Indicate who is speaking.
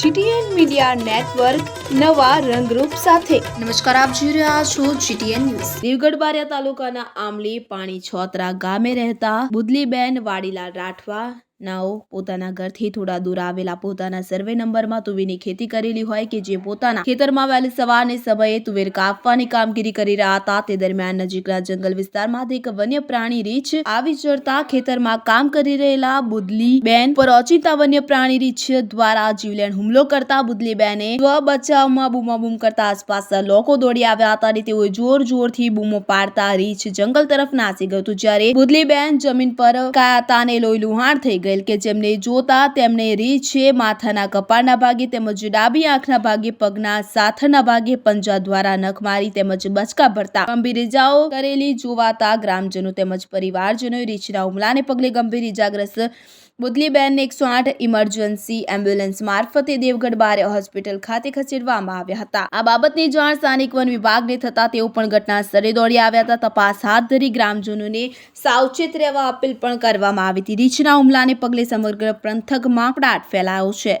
Speaker 1: GTN media network નવા રંગરૂપ સાથે.
Speaker 2: નમસ્કાર આપ જોઈ રહ્યા છો જીટીએન ન્યૂઝ.
Speaker 1: દેવગઢ બારિયા તાલુકાના આમલી પાણી છોતરા ગામે રહેતા બુદલીબેન વાડીલાલ રાઠવા નાઓ, પોતાના ઘરથી થોડા દૂર આવેલા પોતાના સર્વે નંબરમાં તુવેરની ખેતી કરેલી હોય કે જે પોતાના ખેતરમાં વહેલી સવારને સમયે તુવેર કાપવાની કામગીરી કરી રહ્યા હતા, તે દરમિયાન નજીકના જંગલ વિસ્તારમાંથી એક વન્ય પ્રાણી રીછ આવી ચડતા ખેતરમાં કામ કરી રહેલા બુદલી બેન પર અચિંતા વન્ય પ્રાણી રીછ દ્વારા જીવલેણ હુમલો કરતા બુદલી બેને સ્વ બચાવમાં બૂમાબૂમ કરતા આસપાસના લોકો દોડી આવ્યા હતા અને તેઓ જોર જોરથી બૂમો પાડતા રીંછ જંગલ તરફ નાસી ગયું હતું. જ્યારે બુદલી બેન જમીન પર કાતાને લોહી લુહાણ થઈ ગયેલ કે જેમને જોતા તેમને રીંછે માથાના કપાળના ભાગે તેમજ ડાબી આંખના ભાગે, પગના સાથના ભાગે પંજા દ્વારા નખ મારી તેમજ બચકા ભરતા ગંભીર ઇજાઓ કરેલી, જોવાતા ગ્રામજનો તેમજ પરિવારજનોએ રીછના હુમલાને પગલે ગંભીર ઇજાગ્રસ્ત બુદલીબેનને એકસો આઠ ઇમરજન્સી એમ્બ્યુલન્સ મારફતે દેવગઢ બારે હોસ્પિટલ ખાતે ખસેડવામાં આવ્યા હતા. આ બાબતની જાણ સ્થાનિક વન વિભાગને થતા તેઓ પણ ઘટના સ્થળે દોડી આવ્યા હતા. તપાસ હાથ ધરી ગ્રામજનોને સાવચેત રહેવા અપીલ પણ કરવામાં આવી હતી. રીંછના હુમલાને પગલે સમગ્ર પંથકમાં ફફડાટ ફેલાયો છે.